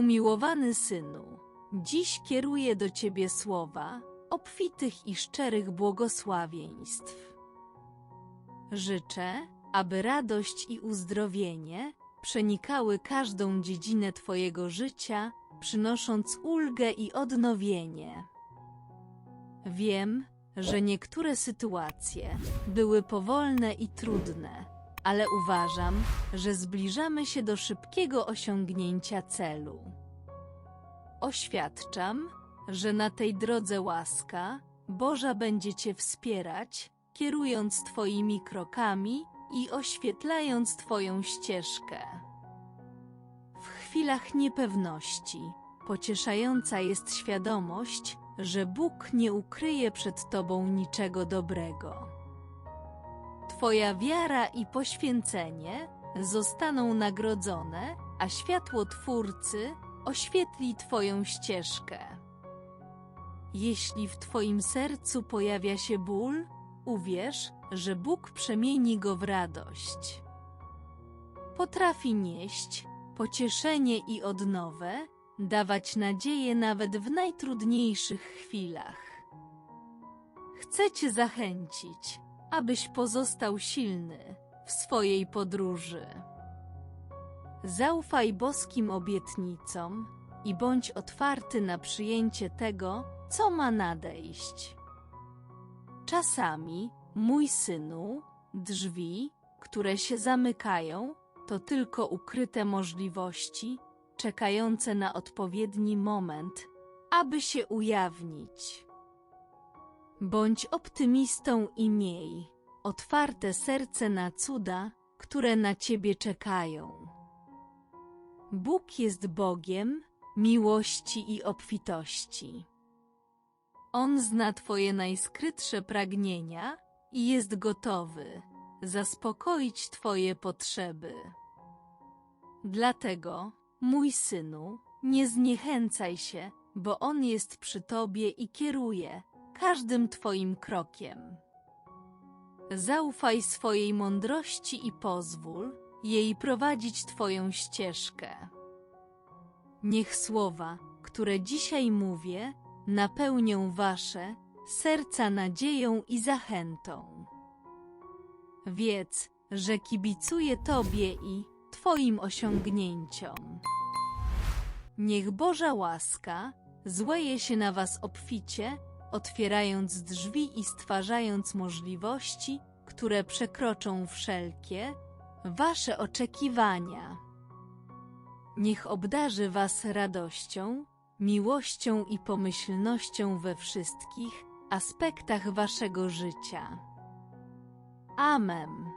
Umiłowany synu, dziś kieruję do ciebie słowa obfitych i szczerych błogosławieństw. Życzę, aby radość i uzdrowienie przenikały każdą dziedzinę Twojego życia, przynosząc ulgę i odnowienie. Wiem, że niektóre sytuacje były powolne i trudne, ale uważam, że zbliżamy się do szybkiego osiągnięcia celu. Oświadczam, że na tej drodze łaska Boża będzie Cię wspierać, kierując Twoimi krokami i oświetlając Twoją ścieżkę. W chwilach niepewności pocieszająca jest świadomość, że Bóg nie ukryje przed Tobą niczego dobrego. Twoja wiara i poświęcenie zostaną nagrodzone, a światło Twórcy oświetli Twoją ścieżkę. Jeśli w Twoim sercu pojawia się ból, uwierz, że Bóg przemieni go w radość. Potrafi nieść pocieszenie i odnowę, dawać nadzieję nawet w najtrudniejszych chwilach. Chcę Cię zachęcić, abyś pozostał silny w swojej podróży. Zaufaj boskim obietnicom i bądź otwarty na przyjęcie tego, co ma nadejść. Czasami, mój synu, drzwi, które się zamykają, to tylko ukryte możliwości, czekające na odpowiedni moment, aby się ujawnić. Bądź optymistą i miej otwarte serce na cuda, które na ciebie czekają. Bóg jest Bogiem miłości i obfitości. On zna Twoje najskrytsze pragnienia i jest gotowy zaspokoić Twoje potrzeby. Dlatego, mój synu, nie zniechęcaj się, bo On jest przy Tobie i kieruje każdym Twoim krokiem. Zaufaj swojej mądrości i pozwól jej prowadzić Twoją ścieżkę. Niech słowa, które dzisiaj mówię, napełnią Wasze serca nadzieją i zachętą. Wiedz, że kibicuję Tobie i Twoim osiągnięciom. Niech Boża łaska zleje się na Was obficie, otwierając drzwi i stwarzając możliwości, które przekroczą wszelkie Wasze oczekiwania. Niech obdarzy Was radością, miłością i pomyślnością we wszystkich aspektach Waszego życia. Amen.